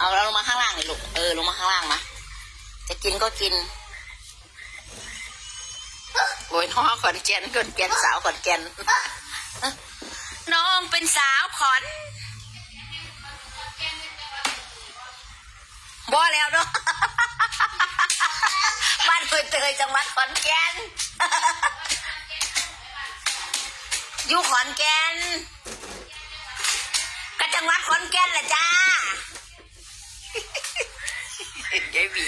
เอาเราลงมาข้างล่างเลยลูก เออลงมาข้างล่างมา จะกินก็กินโอ้ยน้องขอนแก่นขอนแก่นสาวขอนแก่นน้องเป็นสาวขอนบ่แล้วเนาะบ้านเยเตยจังหวัดขอนแก่นอยู่ขอนแก่นก็จังหวัดขอนแก่นแหละจ้า ยายบี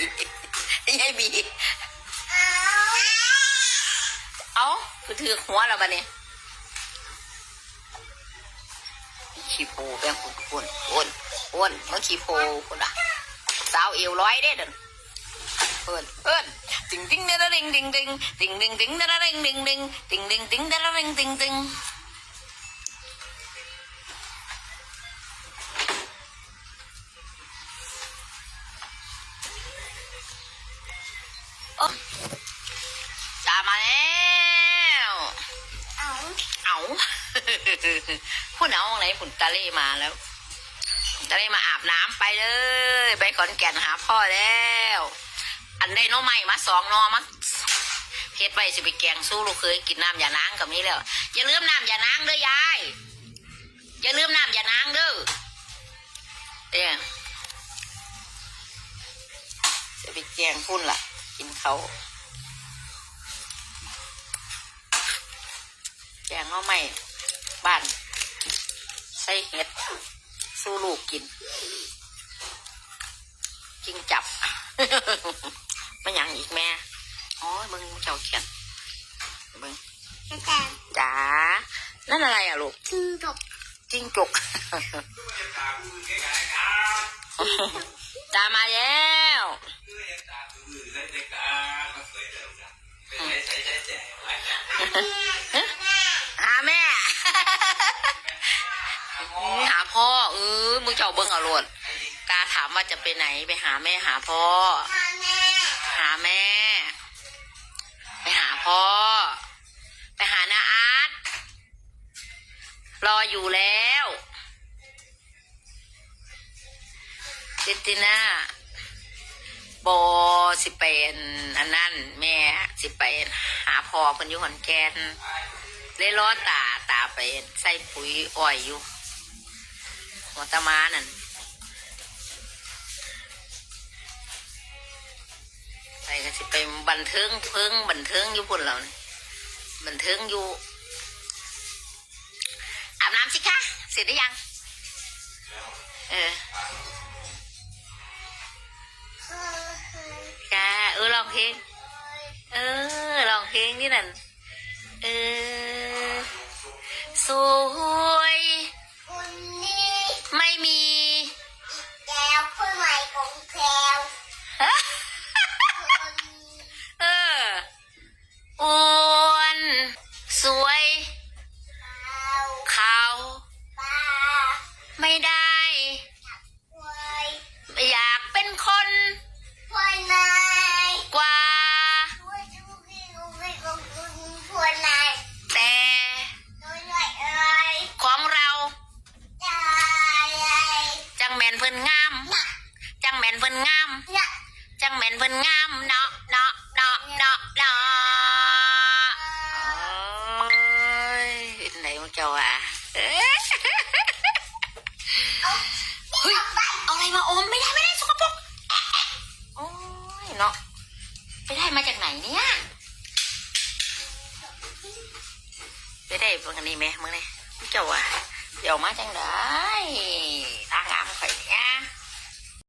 ยายบีเอาคือถือหัวเราบะเนี่ยขี้โพแบงคุณคุณอ้วนอ้วนเมื่อขี้โพคุณอะสาวเอวร้อยเด้เดินเอินเอินติงติงเดระดิงดิงดิงติงดิงติงเดระดิงดิงดิงติงดิงติงเดระดิงดิงดิง พุ่นเอาไหนพุ่นตาเล่มาแล้วตาเล่มาอาบน้ำไปเลย ไปขอนแก่นหาพ่อแล้ว อันได้น้อใหม่มาสองนอมาเฮ็ดไว้สิไปแกงสู้ลูกเคยกินน้ำยานางกับนี้แล้วอย่าลืมน้ำยานางเด้อยายอย่าลืมน้ำยานางเด้อเนี่ยจะไปแกงพุ่นล่ะ กินเขา กงหน้อใหม่บ้าน ใส่เห็ด สู้ลูกกิน กินจับ ไม่ยังอีกแม่อ๋อมึงเจ้าเขียนมึงแต่แต่จ๋านั่นอะไรอะลูกจึงจบจิ้งจกตามมาแล้ว มึงเจ้าเบิ้งเอาโลดกาถามว่าจะไปไหนไปหาแม่หาพ่อพ่อแม่หาแม่ ไปหาพ่อ ไปหานาอาร์ตรออยู่แล้วติติน่าบอสิเป็นอันนั้น แม่สิไปหาพ่อเพิ่นอยู่ขอนแก่นเลยล้อตาตาไปใส่ปุ๋ยอ้อยอยู่ หัวตะมานั่นไปก็สิไปบันเทิงเพิงบันเทิงอยู่พุ่นเรานี่บันเทิงอยู่อาบน้ำสิคะเสร็จหรือยัง เออค่ะเออลองเพลงเออลองเพลงนี่นั่นเออ สวย ไม่มีแก้วเพื่อนใหม่ของแพรวคนเอออ้วนสวยเอาขาวปลาไม่ได้ เพิ่นงามน่ะจังแมนเพิ่นงามน่ะจังแมนเพิ่นงามเนาะเนาะเนาะเนาะเนาะโอ้ยไหนมึงเจ้าอะเอ๊ะเอาเฮ้ยเอาอะไรมาอมไม่ได้ไม่ได้สกปรกโอ้ยเนาะไปได้มาจากไหนเนี่ยไปได้เบิ่งอันนี้ไหมมึงเนี่ยมึงเจ้าอะ เดี๋ยวมาจั